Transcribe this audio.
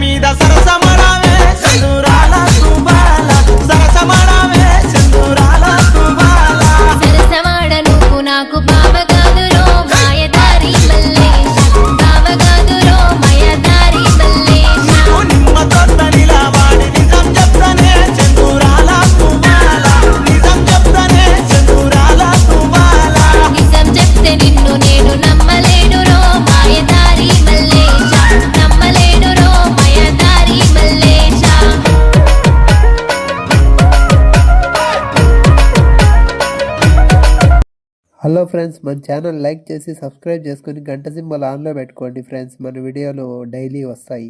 మీద సరసమడావే చందూరాల తుబాల సరసమడావే చందూరాల తుబాల సరసవాడ నువ్వు నాకు బావగాదురో కాదు హలో ఫ్రెండ్స్ మన ఛానల్ లైక్ చేసి సబ్స్క్రైబ్ చేసుకొని గంట సింబల్ ఆన్లో పెట్టుకోండి ఫ్రెండ్స్. మన వీడియోలు డైలీ వస్తాయి.